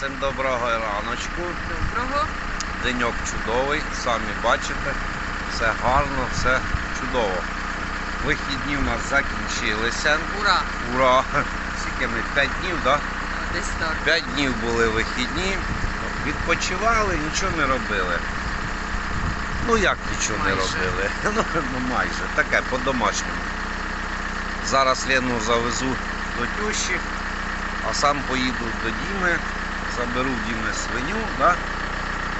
Всім доброго раночку. Доброго. Деньок чудовий, самі бачите, все гарно, все чудово. Вихідні у нас закінчилися. Ура! Ура! Скільки ми? 5 днів, так? Да? Десь так. 5 днів були вихідні. Відпочивали, нічого не робили. Ну як нічого не робили? Ну, ну майже. Таке по-домашньому. Зараз Лену завезу до тещі, а сам поїду до Діми, заберу в Діми свиню, да?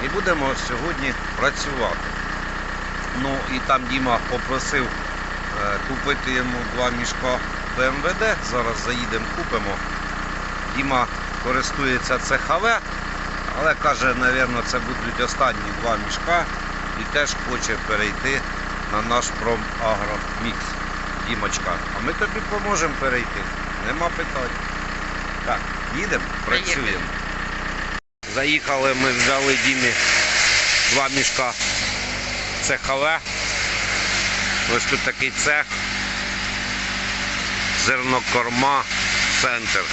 і будемо сьогодні працювати. Ну і там Діма попросив е, купити йому два мішка БМВД. Зараз заїдемо, купимо. Діма користується ЦХВ, але каже, напевно, це будуть останні два мішка і теж хоче перейти на наш промагромікс. Дімочка, а ми тобі поможемо перейти. Нема питань. Так, їдемо, працюємо. Заїхали, ми взяли Дімі два мішка ЦХВ. Ось тут такий цех. Зернокорма центр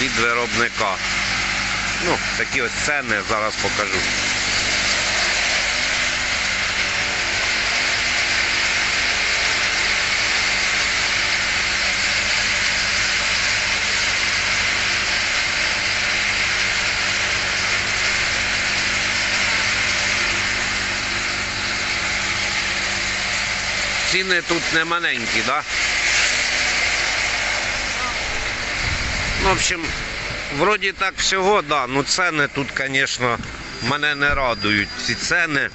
від виробника. Ну, такі ось ціни зараз покажу. Ціни тут не маленькі, так? Да? Ну, в общем, вроді так всього, да. Ну ціни тут, звісно, мене не радують. Ці ціни.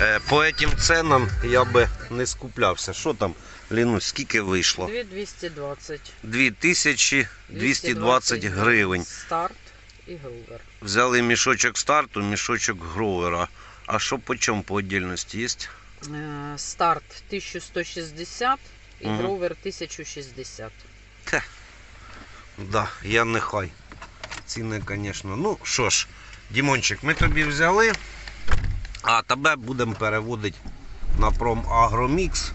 Е, По цим цінам я би не скуплявся. Що там, Лінусь, скільки вийшло? 2220. 2220 гривень. Старт і грувер. Взяли мішочок старту, мішочок гровера. А що по чому по віддільності є? Е, Старт 1160 і Мгм. грувер 1060. Да, я нехай. Ціни, звісно. Ну що ж, Дімончик, ми тобі взяли, а тебе будемо переводити на промагромікс.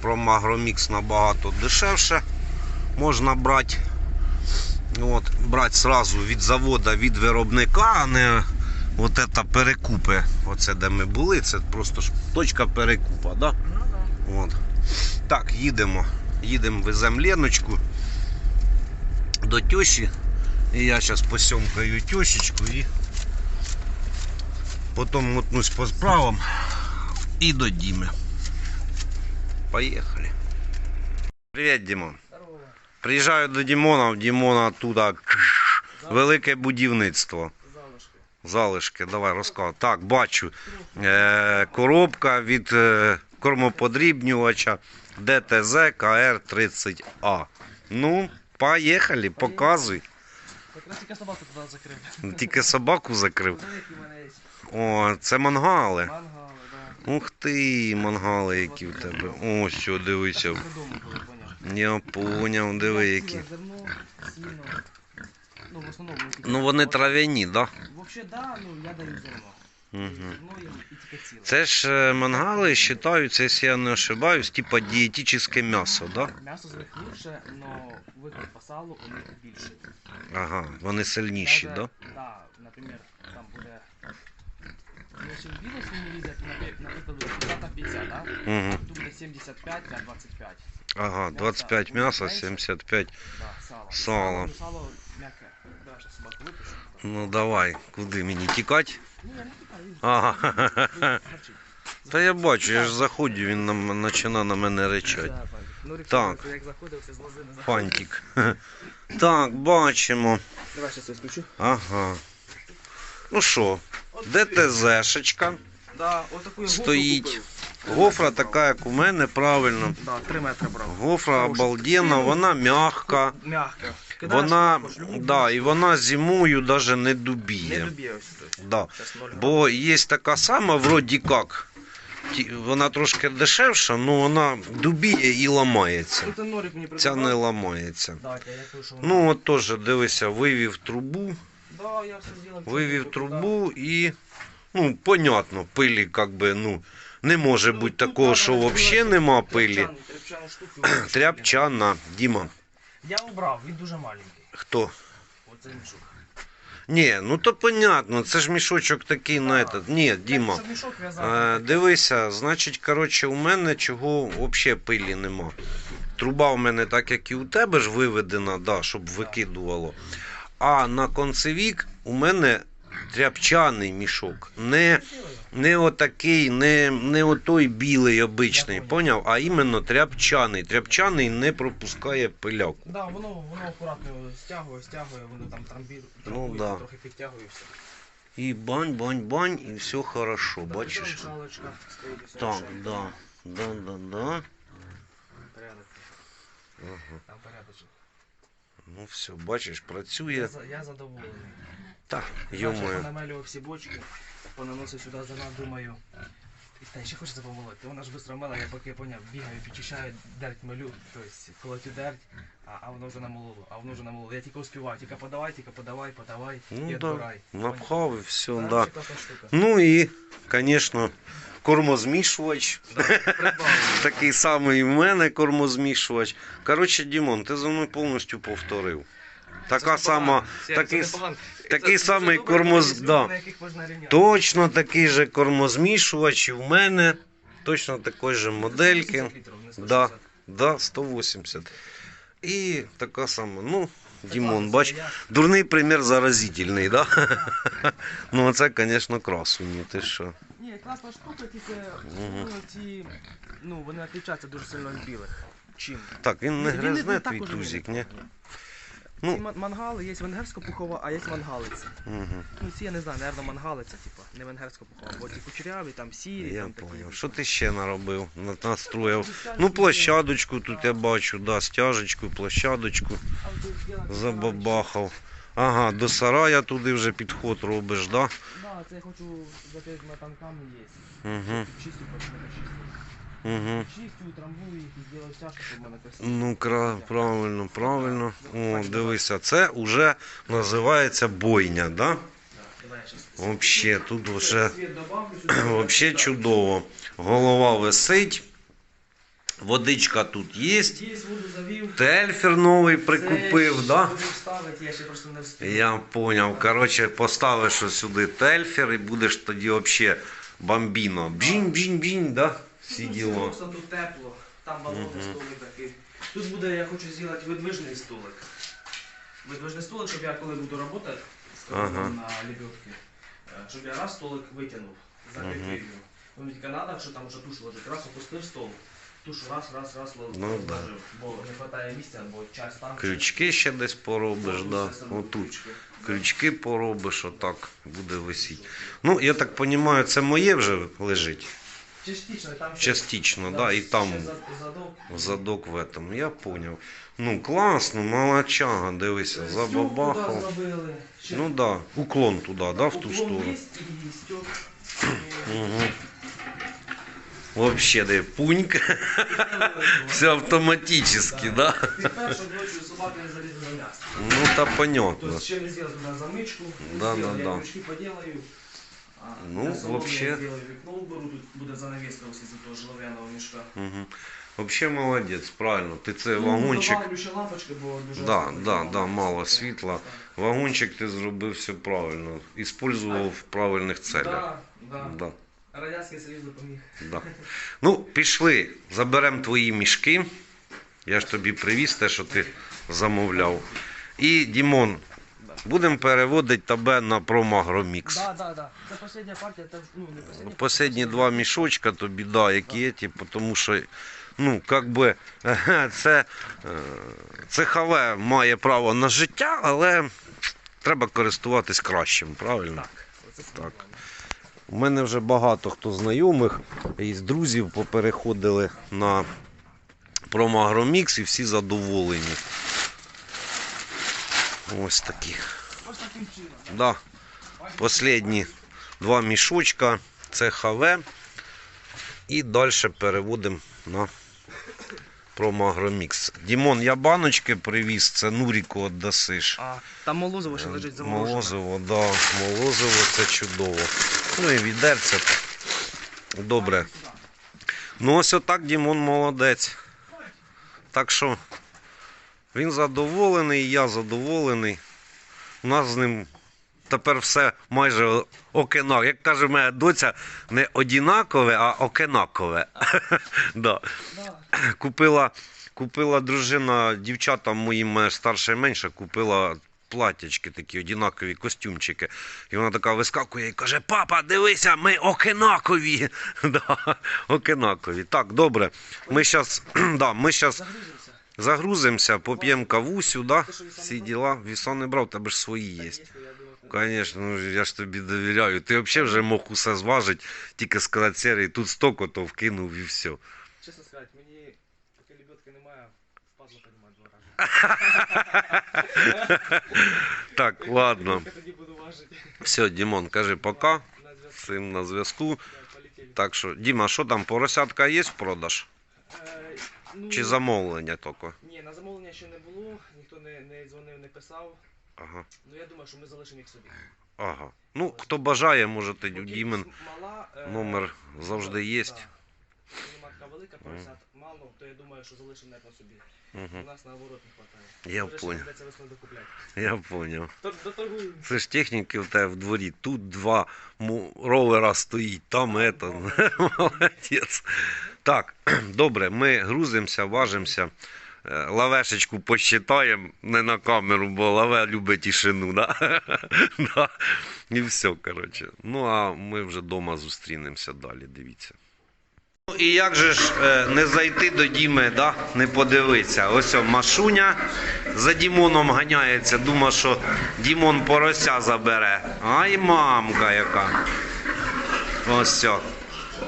Промагромікс набагато дешевше. Можна брати. От, брати сразу від заводу, від виробника, а не от це перекупи. Оце де ми були, це просто ж точка перекупа. Да? Ну да. От. Так, їдемо. Їдемо, веземо Леночку до тещі. І я зараз посьомкаю тещечку і потім мотнусь по справам і до Діми. Поїхали. Привіт, Дімон. Здорово. Приїжджаю до Дімона, в Дімона туди велике будівництво. Залишки. Давай розказуй. Так, бачу. Е, коробка від е, кормоподрібнювача ДТЗ КР-30А. Ну, поїхали, показуй. Тільки собаку туди закрив. Тільки собаку закрив. О, це мангали. мангали, да. Ух ти, мангали, які в тебе. О, що, дивися. Я поняв, диви які. Зерно, сіно. Ну, в основному. тільки- Ну вони трав'яні, так? Да? Вообще, да, ну я даю зерно. Угу. Зерно їм і тільки ціле. Це ж е, мангали вважаються, якщо я не ошибаюсь, типа дієтичне м'ясо, да? М'ясо з них ліпше, но вихід по салу у них більший. Ага, вони сильніші, Даже, да? Да, наприклад, там буде... Ну, якщо в білу свині різати, напри- наприклад, 50 на 50, да? Угу. Тут буде 75 на 25. Ага, 25 м'яса, 75. Да, сало. Сало. Ну, сало Ну давай, куди мені тікати? Ага. Та я бачу, я ж заходжу, він нам починає на мене речати. Так. Фантик. Так, бачимо. Давай ще це включу. Ага. Ну що, ДТЗшечка. Да, отаку я Стоїть. Гофра така, як у мене, правильно. Да, 3 метри брав. Гофра обалденна, вона м'ягка. Мягка. Кидаєш, Вона, також, любу да, і вона зимою навіть не Не дубіє. любі ось тут. Да. Щас ноль Бо є така сама, вроді як. ті- Вона трошки дешевша, але вона дубіє і ламається. Тут норик мені Ця не придбав. ламається. Да, я кажу, що вона- Ну от теж дивися, вивів трубу, Да, я все зробив. вивів трубу і, ну, понятно, пилі, як би, ну, не може бути такого, що взагалі нема пилі. Тряпчана, Діма, Я убрав, він дуже маленький. хто? Оце мішок. Ні, ну то понятно, це ж мішочок такий на этот. Ні, Діма. Е, дивися, значить, коротше, у мене чого взагалі пилі нема. Труба у мене так, як і у тебе ж виведена, да, щоб викидувало. А на концевік у мене тряпчаний мішок. Не, не отакий, не, не отой білий обичний, поняв? А іменно тряпчаний. Тряпчаний не пропускає пиляку. Да, воно, воно акуратно стягує, стягує, воно там трамбір, Ну, да. трохи підтягує і все. І бань, бань, бань, і все хорошо, Да, бачиш? все Так, да. Да, да, да. Порядок. Ага. Там порядочок. Ну все, бачиш, працює. Я, я задоволений. Так, Я йомою. понамелював всі бочки, понаносив сюди зерна, думаю. Та ще хочеться помолоти. Вона ж швидко мела, я поки поняв, бігаю, підчищаю, дерть малю, тобто колотю дерть, а, а воно вже намололо, а воно вже намололо. Я тільки успіваю, тільки подавай, тільки подавай, подавай Ну і да, напхав і все, Поняв? да. Ну і, звісно, кормозмішувач. Да. Такий самий в мене кормозмішувач. Коротше, Дімон, ти за мною повністю повторив. Така Це сама. Це- такий, це такий Це самий добре, кормоз- да. точно такий же кормозмішувач і в мене. Точно такої же модельки. 180 літрів, не 160. Да, да, 180. І така сама, ну, Дімон, бач, дурний примір заразительний, да? ну, це, звісно, красуні, ти що. Ні, класна штука, тільки Мгм. ну, ці, ну, вони відрізняються дуже сильно від білих. Чим? Так, він не Він гризне твій тузик, ні? Ну, Ну. ці ман- мангали, є венгерська пухова, а є мангалиці. Угу. Ну ці я не знаю, наверное, мангалиця, типу, не венгерська пухова, бо ті кучеряві, там сірі, Я там такі. поняв. Що ти ще наробив? На- Настроїв. Ну, площадочку тут я бачу, да, стяжечку, площадочку забабахав. Ага, до сарая туди вже підход робиш, да? Да, це я хочу закрити метанками є. Угу, Чистю почну чистити. Угу. Чистю, трамбую їх і зроблю стяжку, щоб мене красиво. Ну, кра... правильно, правильно. О, дивися, це вже називається бойня, да? Вообще, тут вже вообще чудово. Голова висить, водичка тут є. Тельфер новий прикупив, да? я поняв. Коротше, поставиш сюди тельфер і будеш тоді вообще бомбіно. Бжінь, бжінь, бжінь, да? Всі Ну, діло. Тут тепло, там балонний столик такий. Тут буде, я хочу зробити видвижний столик. Видвижний столик, щоб я коли буду працювати Ага. на лебедки, е, щоб я раз столик витягнув, закріпив Мгм. його. Ну тільки треба, що там вже тушу лежить. Раз опустив стол, тушу раз, раз, раз лежив, Ну, да. бо не вистачає місця, бо час там. Крючки ще десь поробиш, да? Отут. крючки. Крючки поробиш, отак буде висіти. Ну, я так розумію, це моє вже лежить. Частично, там ще- Частично, да, і там ще за- задок. задок в этом. Я поняв. Ну, класно, молодчага, дивися, Стюк забабахав. туди зробили. Ще Ну да, уклон туди, да, в ту уклон сторону. є і стюк. Угу. Вообще, де пуньк, все автоматически, да? Ти першу ночью собака не залізе на м'ясо. Ну, та понятно. Тобто ще не з'їзду на замичку, не Да, з'їзду, да, я да. Ну, вообще. вікно буде занавіска ось із того жолов'яного мішка. Угу. Вообще молодець, правильно. Ти це Ну, вагончик. ще лампочки, бо дуже Да, да, да, мало світла. світла. Вагончик ти зробив все правильно. Іспользував в правильних целях. Да, да. Да, Радянський Союз допоміг. да. Ну, пішли, заберемо твої мішки. Я ж тобі привіз те, що ти замовляв. І, Дімон. Будемо переводити тебе на промагромікс. Да, да, да. Це остання партія, це ну не остання. Последні два мішочка тобі, да, які ті, тому що, ну, як би, це, е, це хале має право на життя, але треба користуватись кращим, правильно? Так, Так. У мене вже багато хто знайомих із друзів попереходили на промагромікс і всі задоволені. Ось такі. Ось таким чином. Да. Последні два мішочка це ХВ. І далі переводимо на промагромікс. Дімон, я баночки привіз, це Нуріку віддасиш. А, там молозиво ще лежить заморожене. Молозиво, да, молозиво це чудово. Ну і відерце. Добре. Ну ось отак Дімон молодець. Так що він задоволений, я задоволений. У нас з ним тепер все майже окинакове. Як каже моя доця, не одінакове, а окинакове. да. Купила, купила дружина дівчатам моїм старше і менше, купила платячки такі, однакові костюмчики. І вона така вискакує і каже: Папа, дивися, ми окинакові. да, окинакові. Так, добре. Ми зараз да, ми щас Загрузимося. загрузимося, поп'ємо кавусю, да? Ти що, віса не всі брав? діла. Віса не брав, тебе ж свої є. Є, що я думав, Звісно, ну, я ж тобі довіряю. Ти взагалі вже мог усе зважити, тільки сказати серії, тут стоко, то вкинув і все. Чесно сказати, мені поки лебедки немає, впадло піднімати два рази. Так, ладно. Я тоді буду важити. Все, Дімон, кажи пока. На зв'язку. Всім на зв'язку. Да, полетіли. Так що, Діма, що там, поросятка є в продаж? Ну, Чи замовлення тільки? Ні, на замовлення ще не було, ніхто не, не дзвонив, не писав. Ага. Ну я думаю, що ми залишимо їх собі. Ага. Ну, хто бажає, можете Бо Дімен. кількість мала, е, номер завжди є. да. Велика, поросят мало, то я думаю, що залишимо на собі. У Угу. нас наоборот не вистачає. Я понял. Я поняв. Це ж техніки в тебе в дворі. Тут два ровера стоїть, там это. Молодець. Так, добре, ми грузимося, важимося. Е, Лавешечку посчитаємо не на камеру, бо лаве любить тишину, да? да? І все, коротше. Ну, а ми вже вдома зустрінемося далі, дивіться. Ну і як же ж е, не зайти до Діми, да? не подивитися. Ось о, Машуня за Дімоном ганяється, думає, що Дімон порося забере. Ай, мамка яка. Ось все.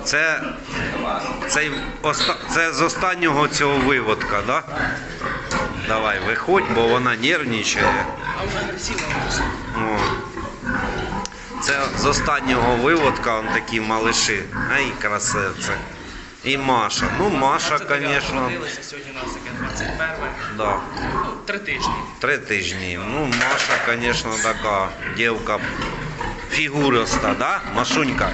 Це, це, це з останнього цього виводка, да? Давай, виходь, бо вона нервничає. О. Це з останнього виводка он такі малиші. Ай, красивце. І Маша. Ну, Маша, звісно, сьогодні у нас таке 21 да. ну, три тижні. Три тижні. Ну, Маша, звісно, така дівка фігуриста, да? Машунька.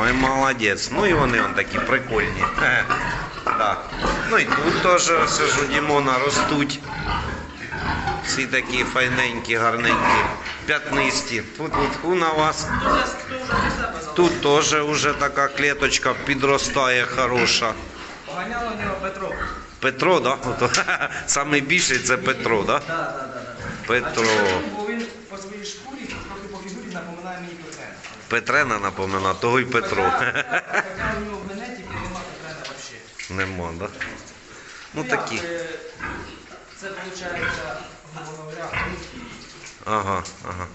Ой, молодець. Ну і вони он такі прикольні. Хе. Да. Ну і тут теж все ж у Дімона ростуть. Всі такі файненькі, гарненькі, п'ятнисті. Тут от на вас. Ну, це вже залишилось. Тут теж уже така клеточка підростає хороша. Поганяло в нього Петро. Петро, да? Ото, Саме більший це Петро, да? Так, так, так. Петро. А? Бо він по своїй шкурі, трохи по фігурі напоминає мені Петрена. Петрена напомина, того й Петро. Хоча у нього в генетиці нема Петрена взагалі. Нема, да? Ну такі. як, е, Це виходить, грубо говоря. Ага, ага.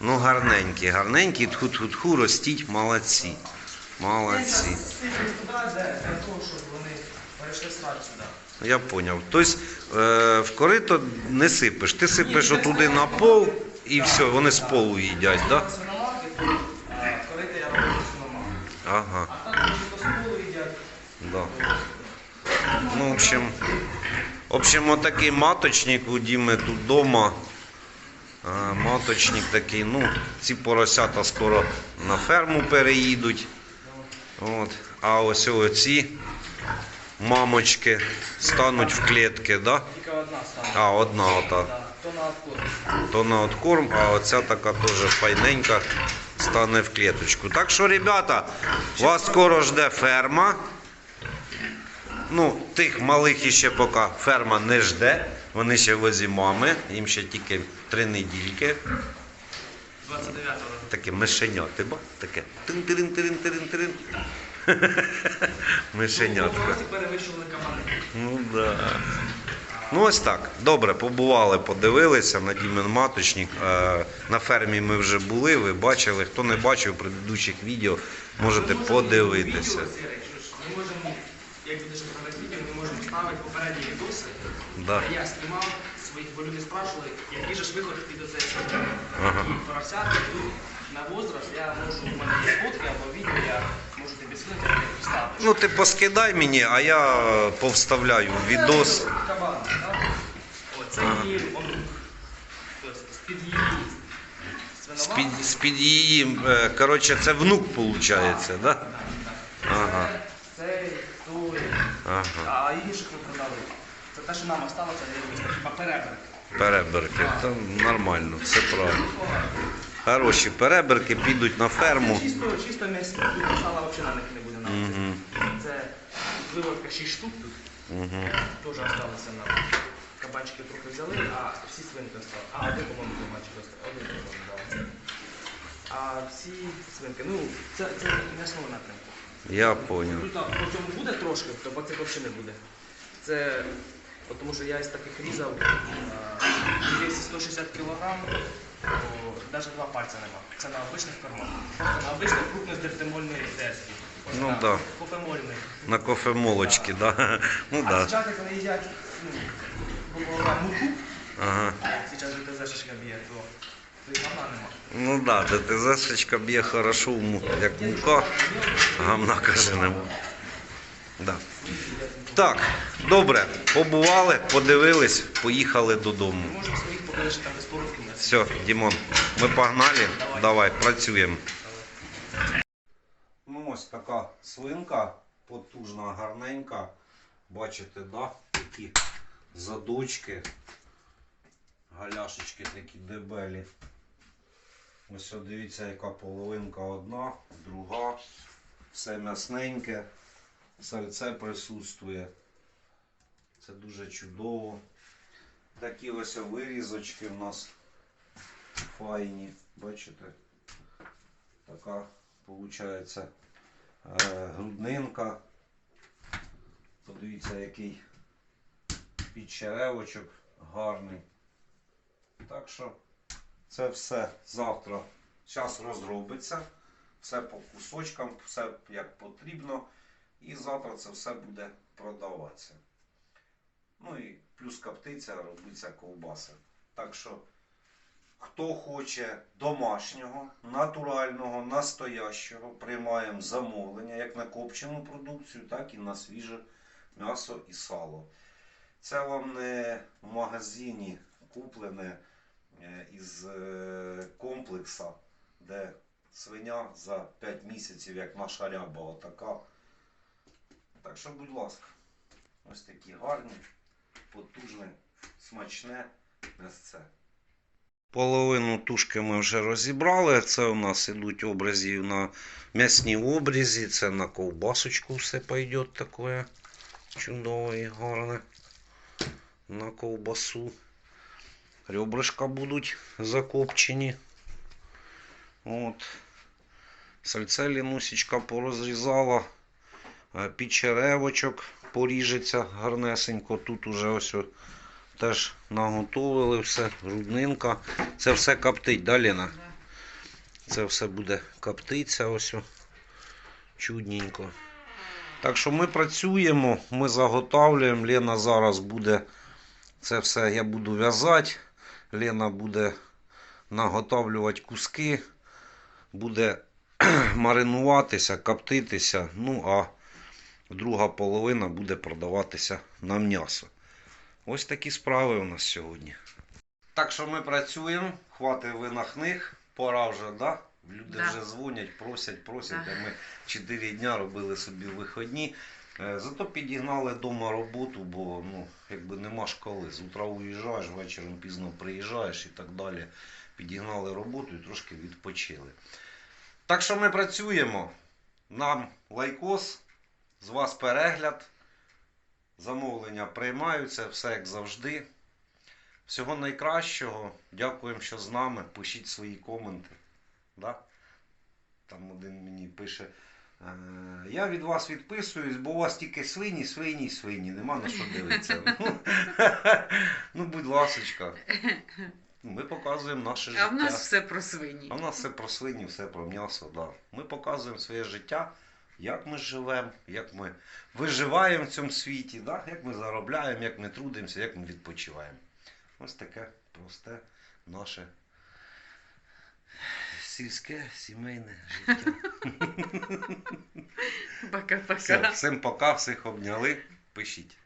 Ну гарненькі, гарненькі, тху-тху-тху, ростіть, молодці. Молодці. Я поняв. Тобто е, в корито не сипеш. Ти сипеш отуди на пол і все, вони з полу їдять? Свиноматки, а корити я роблю. Ага, А так, вони по столу їдять. да. Ну, в общем, в общем, отакий маточник у Діми тут вдома. А, маточник такий, ну, ці поросята скоро на ферму переїдуть. От. А ось оці мамочки стануть в клітки, да? А, одна ота. То на откорм. То на откорм, а оця така теж файненька стане в клеточку. Так що, ребята, вас скоро жде ферма. Ну, тих малих іще поки ферма не жде. Вони ще возі мами, їм ще тільки три недільки. 29-го. Таке мишеня, ти ба? Таке тин-тирин-тирин-тирин-тирин. Мишенятко. Ось перевищували кабани. Ну да. Ну ось так. Добре, побували, подивилися на Дімен маточник. Е, На фермі ми вже були, ви бачили. Хто не бачив предыдущих відео, можете подивитися. Відео, Сергій, чуєш, Ми можемо, як будеш показати відео, ми можемо ставити попередні відоси. Да. Я знімав своїх, бо люди спрашували, який же ж виход від оцеї Ага. І поросятки йдуть на возраст, я можу, у мене є фотки або відео, я можу тобі скинути, вставити. Ну ти поскидай мені, а я повставляю в відос. Кабан, так? О, це її онук. Тобто з-під її З-під, з-під її, е, коротше, це внук виходить, да? Ага. Це, це той. Ага. А інших. Це те, що нам осталося, це хіба переберг. Переберки. Та нормально, все правильно. Хороші перебірки підуть на ферму. Чисто, чисто м'ясо. Тут сала взагалі на них не буде на оцих. Угу. Це виводка 6 штук тут. Угу. Теж залишилося нам. Кабачки трохи взяли, а всі свинки остали. А, один, по-моєму, кабачок остав. Один, по-моєму, да. А всі свинки, ну, це, це м'ясного напрямку. Я понял. Тут а, по цьому буде трошки, то по цих взагалі не буде. Це, тому що я із таких різав, а, весі 160 кг, навіть два пальця нема. Це на обичних кормах. На обичних крупнодертимольної. Ось Ну на да. Кофемольних. На кофемолочки, да. Ну А да. зараз вони їдять, ну, муку, Ага. зараз ДТЗшечка б'є, то, то гамна нема. Ну да, ДТЗшечка б'є хорошо, як мука, гамна каже нема. Да. Так, добре, побували, подивились, поїхали додому. Можемо своїх покажеш там без. Все, Дімон, ми погнали, давай, працюємо. Ну ось така свинка, потужна, гарненька. Бачите, да? Такі задочки, галяшечки такі дебелі. Ось дивіться, яка половинка одна, друга. Все м'ясненьке, сальце присутствує. Це дуже чудово. Такі ось вирізочки в нас файні. Бачите? Така виходить груднинка. Подивіться, який підчеревочок гарний. Так що це все завтра. Зараз розробиться. Все по кусочкам, все як потрібно. І завтра це все буде продаватися. Ну і плюс коптиця, робиться ковбаса. Так що, хто хоче домашнього, натурального, настоящого, приймаємо замовлення як на копчену продукцію, так і на свіже м'ясо і сало. Це вам не в магазині куплене е, із е, комплекса, де свиня за 5 місяців, як наша ряба, отака. Так що, будь ласка, ось такі гарні потужне, смачне м'ясце. Половину тушки ми вже розібрали. Це у нас ідуть образі на м'ясні обрізі, це на ковбасочку все пойде таке чудове і гарне. На ковбасу. Ребрышка будуть закопчені. От. Сальце лінусечка порозрізала. Е, Підчеревочок поріжеться гарнесенько. Тут уже ось теж наготовили все, груднинка. Це все коптить, да, Лена? Це все буде коптиться ось. Чудненько. Так що ми працюємо, ми заготовлюємо. Лена зараз буде це все я буду в'язати. Лена буде наготовлювати куски, буде маринуватися, коптитися. Ну а друга половина буде продаватися на м'ясо. Ось такі справи у нас сьогодні. Так що ми працюємо, хватить винахних, пора вже, да? Люди Да. вже дзвонять, просять, просять, Да. а ми 4 дня робили собі вихідні. Е, Зато підігнали вдома роботу, бо ну, якби нема ж коли. З утра уїжджаєш, вечором пізно приїжджаєш і так далі. Підігнали роботу і трошки відпочили. Так що ми працюємо. Нам лайкос, з вас перегляд. Замовлення приймаються, все як завжди. Всього найкращого. Дякуємо, що з нами. Пишіть свої коменти. Да? Там один мені пише. «Е, Я від вас відписуюсь, бо у вас тільки свині, свині, свині. Нема на що дивитися. Ну, будь ласочка. Ми показуємо наше життя. А в нас все про свині. А в нас все про свині, все про м'ясо. Да. Ми показуємо своє життя, як ми живемо, як ми виживаємо в цьому світі, да? як ми заробляємо, як ми трудимося, як ми відпочиваємо. Ось таке просте наше сільське сімейне життя. Пока-пока. всім пока, всіх обняли. Пишіть.